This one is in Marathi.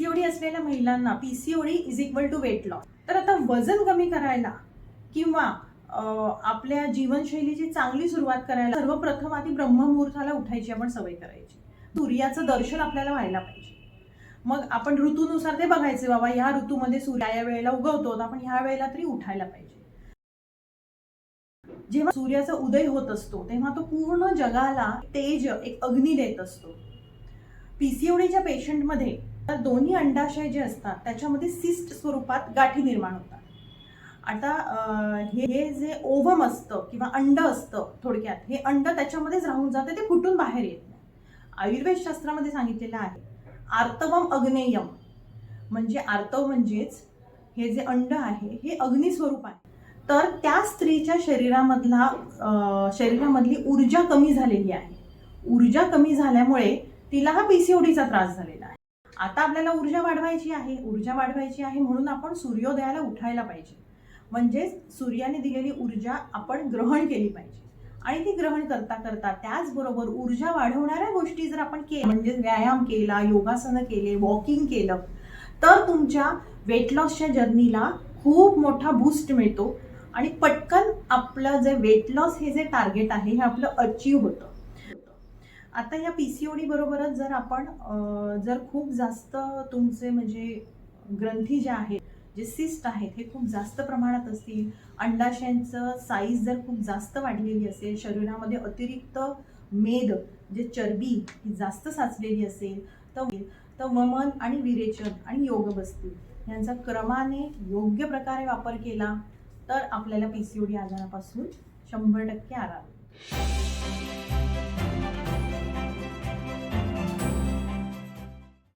पीसीओडी असलेल्या महिलांना PCOD is equal to weight loss तर आता वजन कमी करायला किंवा आपल्या जीवनशैलीची चांगली सुरुवात करायला सर्वप्रथम आधी ब्रह्ममुहूर्ताला उठायची आपण सवय करायची. सूर्याचं दर्शन आपल्याला व्हायला पाहिजे. मग आपण ऋतूनुसार ते बघायचे बाबा ह्या ऋतूमध्ये सूर्य या वेळेला उगवतो तर आपण ह्या वेळेला तरी उठायला पाहिजे. जेव्हा सूर्याचा उदय होत असतो तेव्हा तो पूर्ण जगाला तेज एक अग्नी देत असतो. पीसीओडीच्या पेशंटमध्ये तर दोन्ही अंडाशय जे असतात त्याच्यामध्ये सिस्ट स्वरूपात गाठी निर्माण होतात. आता हे जे ओव्हम असतं किंवा अंड असतं थोडक्यात हे अंड त्याच्यामध्येच राहून जातं ते फुटून बाहेर येत नाही. आयुर्वेद शास्त्रामध्ये सांगितलेलं आहे आर्तवम अग्नेयम. म्हणजे आर्तव म्हणजेच हे जे अंड आहे हे अग्निस्वरूप आहे. तर त्या स्त्रीच्या शरीरामधला शरीरामधली ऊर्जा कमी झालेली आहे. ऊर्जा कमी झाल्यामुळे तिला हा पीसीओडीचा त्रास झालेला आहे. आता आपल्याला ऊर्जा वाढवायची आहे ऊर्जा वाढवायची आहे म्हणून आपण सूर्योदयाला उठायला पाहिजे. म्हणजेच सूर्याने दिलेली ऊर्जा आपण ग्रहण केली पाहिजे. आणि ती ग्रहण करता करता त्याचबरोबर ऊर्जा वाढवणाऱ्या गोष्टी जर आपण केल्या म्हणजे व्यायाम केला योगासनं केले वॉकिंग केलं तर तुमच्या वेट लॉसच्या जर्नीला खूप मोठा बूस्ट मिळतो. आणि पटकन आपलं जे वेट लॉस हे जे टार्गेट आहे हे आपलं अचीव होतं. आता या पी सी ओडी बरोबरच जर आपण जर खूप जास्त तुमचे म्हणजे ग्रंथी ज्या आहेत जे सिस्ट आहेत हे खूप जास्त प्रमाणात असतील अंडाशयांचं साईज जर खूप जास्त वाढलेली असेल शरीरामध्ये अतिरिक्त मेद जे चरबी ही जास्त साचलेली असेल तर तर वमन आणि विरेचन आणि योग बसतील. यांचा क्रमाने योग्य प्रकारे वापर केला तर आपल्याला पी सी ओ डी आजारापासून शंभर टक्के आराम.